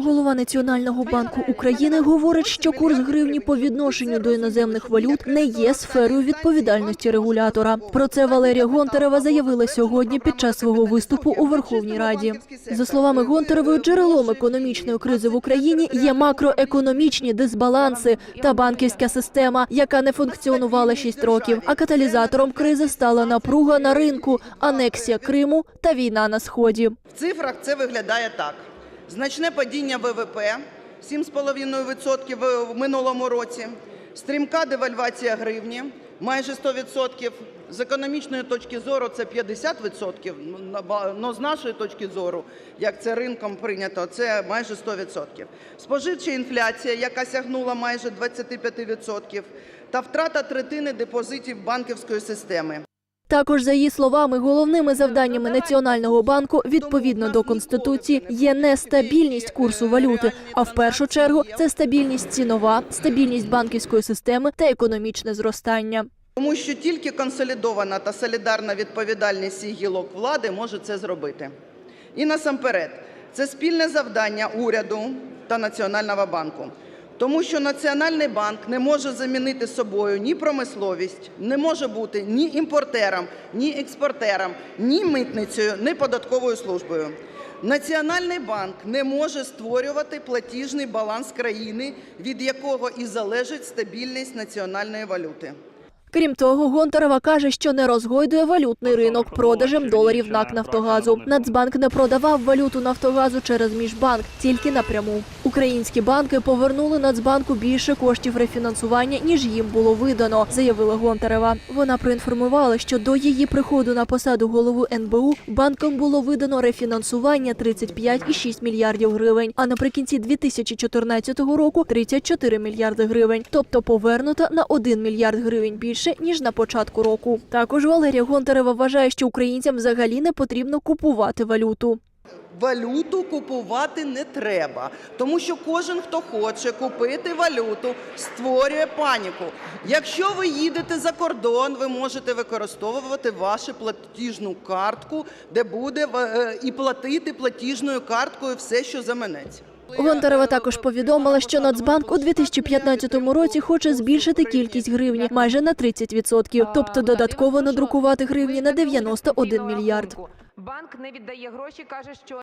Голова Національного банку України говорить, що курс гривні по відношенню до іноземних валют не є сферою відповідальності регулятора. Про це Валерія Гонтарева заявила сьогодні під час свого виступу у Верховній Раді. За словами Гонтаревої, джерелом економічної кризи в Україні є макроекономічні дисбаланси та банківська система, яка не функціонувала 6 років. А каталізатором кризи стала напруга на ринку, анексія Криму та війна на сході. В цифрах це виглядає так: значне падіння ВВП 7,5% в минулому році, стрімка девальвація гривні майже 100%. З економічної точки зору це 50%, але з нашої точки зору, як це ринком прийнято, це майже 100%. Споживча інфляція, яка сягнула майже 25%, та втрата третини депозитів банківської системи. Також, за її словами, головними завданнями Національного банку відповідно до конституції є не стабільність курсу валюти, а в першу чергу це стабільність цінова, стабільність банківської системи та економічне зростання. Тому що тільки консолідована та солідарна відповідальність всіх гілок влади може це зробити. І насамперед, це спільне завдання уряду та Національного банку. Тому що Національний банк не може замінити собою ні промисловість, не може бути ні імпортером, ні експортером, ні митницею, ні податковою службою. Національний банк не може створювати платіжний баланс країни, від якого і залежить стабільність національної валюти. Крім того, Гонтарева каже, що не розгойдує валютний ринок продажем доларів НАК Нафтогазу. Нацбанк не продавав валюту Нафтогазу через міжбанк, тільки напряму. Українські банки повернули Нацбанку більше коштів рефінансування, ніж їм було видано, заявила Гонтарева. Вона проінформувала, що до її приходу на посаду голови НБУ банком було видано рефінансування 35,6 мільярдів гривень. А наприкінці 2014 року 34 мільярди гривень, тобто повернуто на 1 мільярд гривень більше ніж на початку року. Також Валерія Гонтарева вважає, що українцям взагалі не потрібно купувати валюту. Валюту купувати не треба, тому що кожен, хто хоче купити валюту, створює паніку. Якщо ви їдете за кордон, ви можете використовувати вашу платіжну картку, де буде е, і платити платіжною карткою все, що заманеться. Гонтарева також повідомила, що Нацбанк у 2015 році хоче збільшити кількість гривні майже на 30%, тобто додатково надрукувати гривні на 91 мільярд. Банк не віддає гроші, каже, що